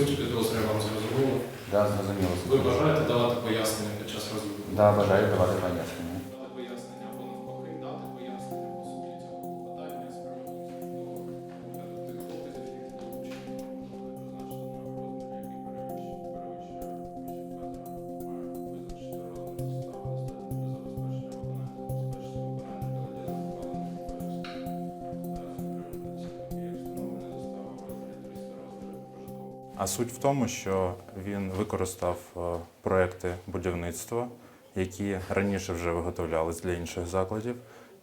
Суть підозри вам зрозуміло. Да, зрозуміло. Ви бажаєте давати пояснення під час розгляду? Да, бажаю давати пояснення А суть в тому, що він використав е, проекти будівництва, які раніше вже виготовлялись для інших закладів,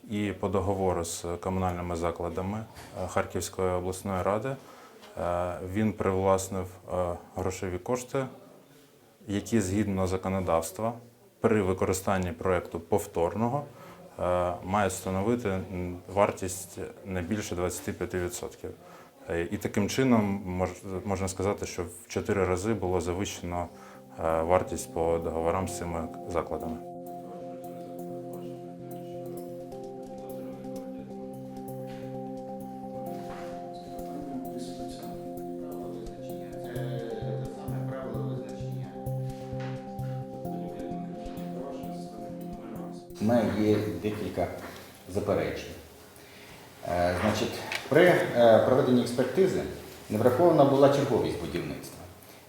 і по договору з комунальними закладами е, Харківської обласної ради е, він привласнив грошові кошти, які згідно законодавства при використанні проекту повторного мають становити вартість не більше 25%. Е, І таким чином можна сказати, що в 4 рази було завищено е, вартість по договорам з цими закладами. У мене є декілька заперечень. Е, Значить, при е, проведенні експертизи не врахована була черговість будівництва.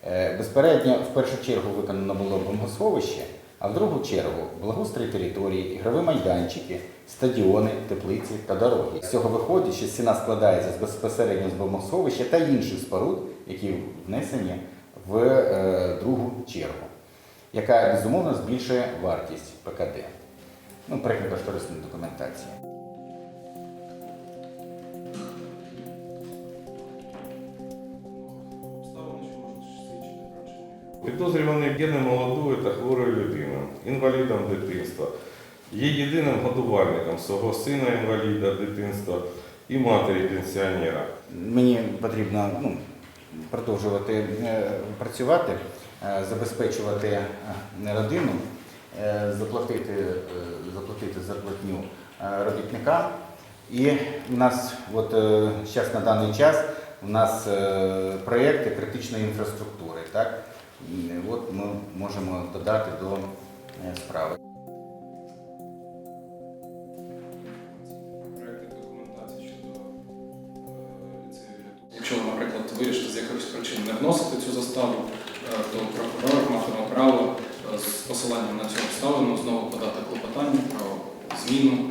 Е, Безпередньо, в першу чергу виконано було бомбосховище, а в другу чергу благоустрій території, ігрові майданчики, стадіони, теплиці та дороги. З цього виходить, що стіна складається з безпосередньо з бомбосховища та інших споруд, які внесені в другу чергу, яка безумовно збільшує вартість ПКД. Ну, проєктно кошторисна документація. Підозрюваний є немолодою та хворою людиною, інвалідом дитинства. Є єдиним годувальником свого сина інваліда дитинства і матері пенсіонера. Мені потрібно ну, продовжувати е, працювати, е, забезпечувати е, родину, заплатити, заплатити зарплатню робітникам. І у нас от, зараз на даний час у нас проєкти критичної інфраструктури. Так? От ми можемо додати до е, справи. е. Якщо наприклад, вирішите з якихось причин не вносити цю заставу, е, то прокурор матиме право з посиланням на цю обставину знову подати клопотання про зміну